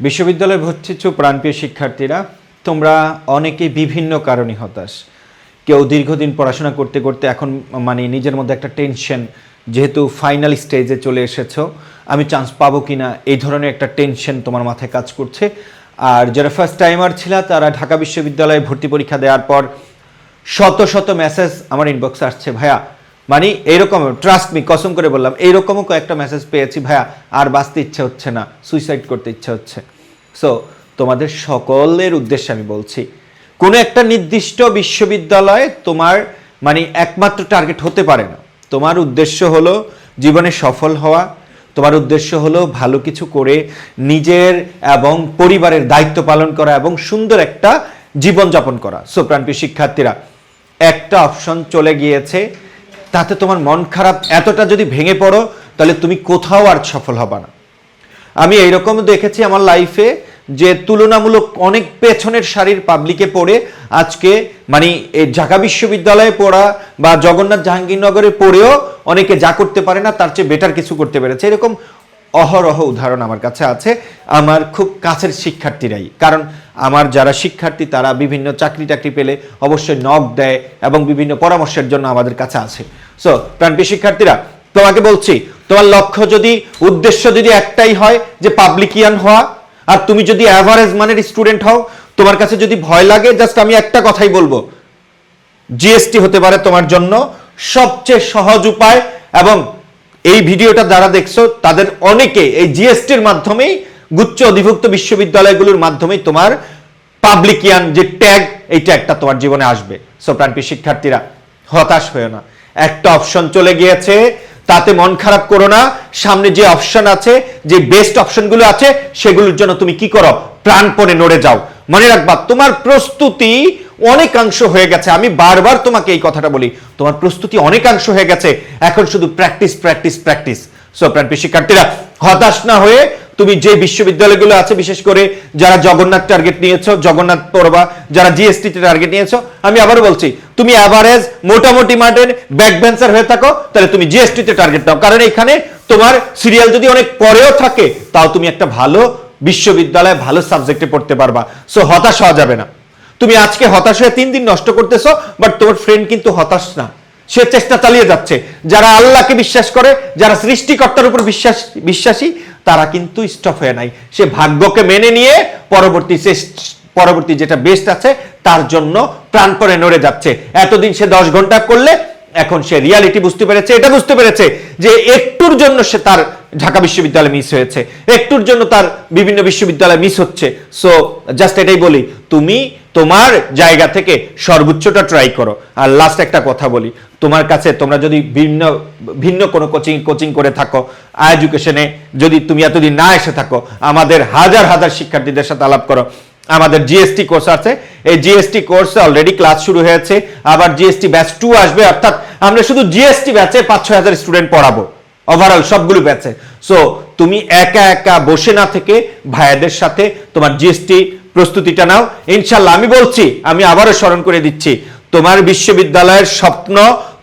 বিশ্ববিদ্যালয়ে ভর্তি হচ্ছ প্রাণপ্রিয় শিক্ষার্থীরা, তোমরা অনেকেই বিভিন্ন কারণে হতাশ। কেউ দীর্ঘদিন পড়াশোনা করতে করতে এখন মানে নিজের মধ্যে একটা টেনশন যেহেতু ফাইনাল স্টেজে চলে এসেছ, আমি চান্স পাবো কি না এই ধরনের একটা টেনশন তোমার মাথায় কাজ করছে। আর যারা ফার্স্ট টাইমার ছিল, তারা ঢাকা বিশ্ববিদ্যালয়ে ভর্তি পরীক্ষা দেওয়ার পর শত শত মেসেজ আমার ইনবক্সে আসছে, ভাইয়া মানে এইরকম ট্রাস্ট মি কসম করে বললাম, এইরকমও কয়েকটা মেসেজ পেয়েছি, ভাইয়া, আর বাঁচতে ইচ্ছে হচ্ছে না সুইসাইড করতে ইচ্ছে হচ্ছে। সো তোমাদের সকলের উদ্দেশ্যে আমি বলছি, কোনো একটা নির্দিষ্ট বিশ্ববিদ্যালয়ে তোমার মানে একমাত্র টার্গেট হতে পারে না। তোমার উদ্দেশ্য হলো জীবনে সফল হওয়া, তোমার উদ্দেশ্য হলো ভালো কিছু করে নিজের এবং পরিবারের দায়িত্ব পালন করা এবং সুন্দর একটা জীবনযাপন করা। সো প্রাণপ্রিয় শিক্ষার্থীরা, একটা অপশন চলে গিয়েছে তাতে তোমার মন খারাপ এতটা যদি ভেঙে পড়ো, তাহলে তুমি কোথাও আর সফল হবা না। আমি এইরকম দেখেছি আমার লাইফে যে তুলনামূলক অনেক পেছনের সারির পাবলিকে পড়ে আজকে মানে এই ঢাকা বিশ্ববিদ্যালয়ে পড়া বা জগন্নাথ জাহাঙ্গীরনগরে পড়েও অনেকে যা করতে পারে না, তার চেয়ে বেটার কিছু করতে পেরেছে। এরকম অহরহ উদাহরণ আমার কাছে আছে। আমার খুব কাছের শিক্ষার্থীরাই। কারণ আমার যারা শিক্ষার্থী, তারা বিভিন্ন চাকরি টাকরি পেলে অবশ্যই নক দেয় এবং বিভিন্ন পরামর্শের জন্য আমাদের কাছে আছে সো প্রাণপ্রিয় শিক্ষার্থীরা, তোমাকে বলছি, তোমার লক্ষ্য যদি, উদ্দেশ্য যদি একটাই হয় যে পাবলিকিয়ান হওয়া, আর তুমি যদি অ্যাভারেজ মানের স্টুডেন্ট হও, তোমার কাছে যদি ভয় লাগে জাস্ট আমি একটা কথাই বলব। জিএসটি হতে পারে তোমার জন্য সবচেয়ে সহজ উপায় এবং এই ভিডিওটা যারা দেখছ, তাদের অনেকে এই জিএসটির মাধ্যমেই, গুচ্ছ অধিভুক্ত বিশ্ববিদ্যালয়গুলোর মাধ্যমেই তোমার পাবলিকিয়ান যে ট্যাগ, এই ট্যাগটা তোমার জীবনে আসবে। সো প্রাণপ্রিয় শিক্ষার্থীরা, হতাশ হয়েও না। একটা অপশন চলে গিয়েছে, তাতে মন খারাপ করো না। সামনে যে অপশন আছে, যে বেস্ট অপশনগুলো আছে, সেগুলোর জন্য তুমি কি করো? প্রাণপণে নড়ে যাও। মনে রাখবা, তোমার প্রস্তুতি অনেকাংশ হয়ে গেছে। আমি বারবার তোমাকে এই কথাটা বলি, তোমার প্রস্তুতি অনেকাংশ হয়ে গেছে। এখন শুধু প্র্যাকটিস প্র্যাকটিস প্র্যাকটিস সো প্রাণপ্রিয় শিক্ষার্থীরা, হতাশ না হয়ে তুমি যে বিশ্ববিদ্যালয়গুলো আছে, বিশেষ করে যারা জগন্নাথ টার্গেট নিয়েছো, জগন্নাথ পড়বা, যারা জিএসটি টার্গেট নিয়েছো, আমি আবার বলছি, তুমি অ্যাভারেজ মোটামুটি মাঠের ব্যাক বেঞ্চার হয়ে থাকো, তাহলে তুমি জিএসটি তে টার্গেট দাও। কারণ এখানে তোমার সিরিয়াল যদি অনেক পরেও থাকে, তাও তুমি একটা ভালো বিশ্ববিদ্যালয়ে ভালো সাবজেক্টে পড়তে পারবা। সো হতাশ হওয়া যাবে না। তুমি আজকে হতাশ হয়ে তিন দিন নষ্ট করতেছো বাট তোমার ফ্রেন্ড কিন্তু হতাশ না। সে চেষ্টা চালিয়ে যাচ্ছে। যারা আল্লাহকে বিশ্বাস করে, যারা সৃষ্টিকর্তার উপর বিশ্বাস, বিশ্বাসী, তারা কিন্তু স্টপ হয়ে নাই। সে ভাগ্যকে মেনে নিয়ে পরবর্তী পরবর্তী যেটা বেস্ট আছে, তার জন্য প্রাণপণে নড়ে যাচ্ছে। এতদিন সে দশ ঘণ্টা করলে, এখন সে রিয়ালিটি বুঝতে পেরেছে, এটা বুঝতে পেরেছে যে একটুর জন্য সে তার ঢাকা বিশ্ববিদ্যালয় মিস হয়েছে। একটুর জন্য তার বিভিন্ন বিশ্ববিদ্যালয় মিস হচ্ছে। সো জাস্ট এটাই বলি, তুমি তোমার জায়গা থেকে সর্বোচ্চটা ট্রাই করো। আর লাস্ট একটা কথা বলি, তোমার কাছে তোমরা যদি ভিন্ন ভিন্ন কোনো কোচিং কোচিং করে থাকো এডুকেশনে যদি তুমি এতদিন না এসে থাকো, আমাদের হাজার হাজার শিক্ষার্থীদের সাথে আলাপ করো। আমাদের জিএসটি কোর্স আছে। এই জিএসটি কোর্সে অলরেডি ক্লাস শুরু হয়েছে। আবার জিএসটি ব্যাচ টু আসবে, অর্থাৎ আমরা শুধু জিএসটি ব্যাচে পাঁচ, ছয় হাজার স্টুডেন্ট পড়াবো। ওভারঅল সবগুলো ব্যাচে সো তুমি একা একা বসে না থেকে ভাইয়াদের সাথে তোমার জিএসটি প্রস্তুতিটা নাও। ইনশাল্লাহ আমি বলছি, আমি আবারও স্মরণ করে দিচ্ছি, তোমার বিশ্ববিদ্যালয়ের স্বপ্ন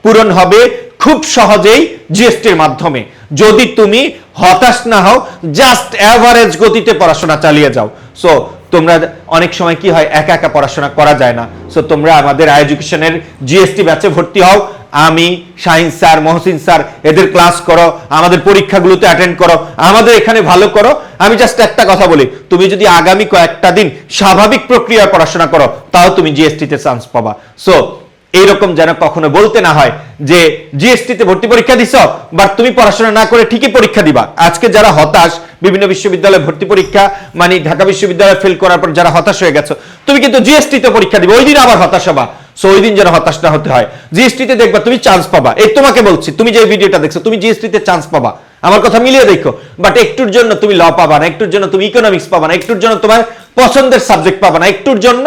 পূরণ হবে খুব সহজেই জিএসটির মাধ্যমে। যদি তুমি হতাশ না হও জাস্ট অ্যাভারেজ গতিতে পড়াশোনা চালিয়ে যাও। সো তোমরা অনেক সময় কি হয়, একা একা পড়াশোনা করা যায় না। সো তোমরা আমাদের এডুকেশনের জিএসটি ব্যাচে ভর্তি হও। আমি, শাহিন স্যার, মহসিন স্যার, এদের ক্লাস করো, আমাদের পরীক্ষাগুলোতে অ্যাটেন্ড করো, আমাদের এখানে ভালো করো। আমি জাস্ট একটা কথা বলি, তুমি যদি আগামী কয়েকটা দিন স্বাভাবিক প্রক্রিয়ায় পড়াশোনা করো, তাও তুমি জিএসটিতে চান্স পাবা। সো এইরকম যেন কখনো বলতে না হয় যে জিএসটিতে ভর্তি পরীক্ষা দিছ বাট তুমি পড়াশোনা না করে ঠিকই পরীক্ষা দিবা। আজকে যারা হতাশ, বিভিন্ন বিশ্ববিদ্যালয়ে ভর্তি পরীক্ষা মানে ঢাকা বিশ্ববিদ্যালয়ে ফেল করার পর যারা হতাশ হয়ে গেছো, তুমি কিন্তু জিএসটিতে পরীক্ষা দিবে, ওই দিন আবার হতাশ হবা। সো ওই দিন যেন হতাশ না হতে হয়। জিএসটিতে দেখবা তুমি চান্স পাবা। এই তোমাকে বলছি, তুমি যে ভিডিওটা দেখছ, তুমি জিএসটিতে চান্স পাবা। আমার কথা মিলিয়ে দেখো। বাট একটুর জন্য তুমি ল পাবা না, একটুর জন্য তুমি ইকোনমিক্স পাবা না, একটুর জন্য তোমার পছন্দের সাবজেক্ট পাবা না, একটুর জন্য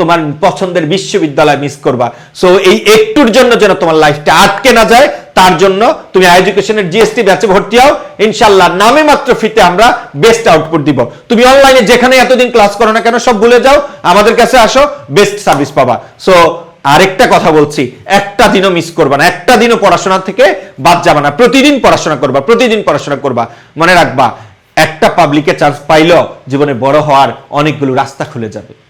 তোমার পছন্দের বিশ্ববিদ্যালয় মিস করবা। সো এই একটুর জন্য যেন তোমার লাইফটা আটকে না যায়, তার জন্য তুমি এডুকেশনের জিএসটি ব্যাচে ভর্তি হও। ইনশাল্লাহ নামে মাত্র ফিতে আমরা বেস্ট আউটপুট দিব। তুমি অনলাইনে যেখানে এতদিন ক্লাস করো না কেন, সব ভুলে যাও। আমাদের কাছে আসো বেস্ট সার্ভিস পাবা। সো আরেকটা কথা বলছি, একটা দিনও মিস করবা না। একটা দিনও পড়াশোনা থেকে বাদ যাবা না। প্রতিদিন পড়াশোনা করবা, প্রতিদিন পড়াশোনা করবা। মনে রাখবা, একটা পাবলিকে চান্স পাইলেও জীবনে বড় হওয়ার অনেকগুলো রাস্তা খুলে যাবে।